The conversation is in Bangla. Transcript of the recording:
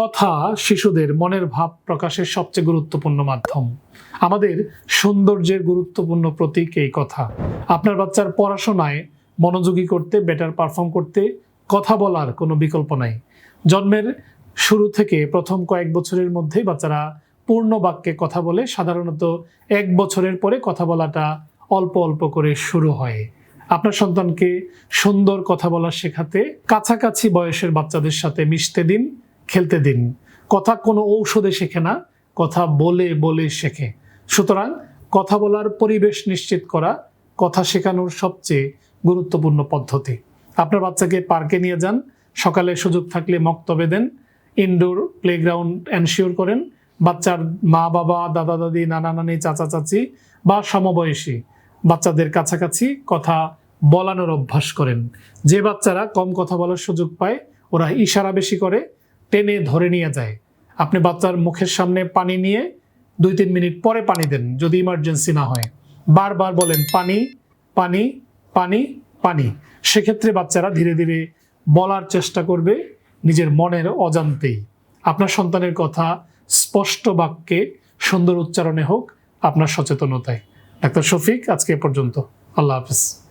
কথা শিশুদের মনের ভাব প্রকাশের সবচেয়ে গুরুত্বপূর্ণ মাধ্যম। আমাদের সৌন্দর্যের গুরুত্বপূর্ণ প্রতীক এই কথা। আপনার বাচ্চার পড়াশোনায় মনোযোগী করতে বেটার পারফর্ম করতে কথা বলার কোনো বিকল্প নাই। জন্মের শুরু থেকে প্রথম কয়েক বছরের মধ্যেই বাচ্চারা পূর্ণ বাক্যে কথা বলে, সাধারণত এক বছরের পরে কথা বলাটা অল্প অল্প করে শুরু হয়। আপনার সন্তানকে সুন্দর কথা বলা শেখাতে কাছাকাছি বয়সের বাচ্চাদের সাথে মিশতে দিন। খেলতে দিন। কথা কোনো ঔষধে শেখে না, কথা বলে বলে শেখে। সুতরাং কথা বলার পরিবেশ নিশ্চিত করা কথা শেখানোর সবচেয়ে গুরুত্বপূর্ণ পদ্ধতি। আপনার বাচ্চাকে পার্কে নিয়ে যান, সকালে সুযোগ থাকলে মক্তবে দেন ইনডোর প্লেগ্রাউন্ড এনশিওর করেন, বাচ্চার মা, বাবা, দাদা, দাদি, নানা, নানি, চাচা, চাচি বা সমবয়সী বাচ্চাদের কাছাকাছি কথা বলানোর অভ্যাস করেন। যে বাচ্চারা কম কথা বলার সুযোগ পায়, ওরা ইশারা বেশি করে টেনে ধরে নিয়ে যায়। আপনি বাচ্চার মুখের সামনে পানি নিয়ে দুই তিন মিনিট পরে পানি দেন, যদি ইমার্জেন্সি না হয়। বারবার বলেন, পানি পানি পানি পানি। সেক্ষেত্রে বাচ্চারা ধীরে ধীরে বলার চেষ্টা করবে নিজের মনের অজান্তেই। আপনার সন্তানের কথা স্পষ্ট বাক্যে সুন্দর উচ্চারণে হোক আপনার সচেতনতায়। ডাক্তার শফিক, আজকে পর্যন্ত। আল্লাহ হাফিজ।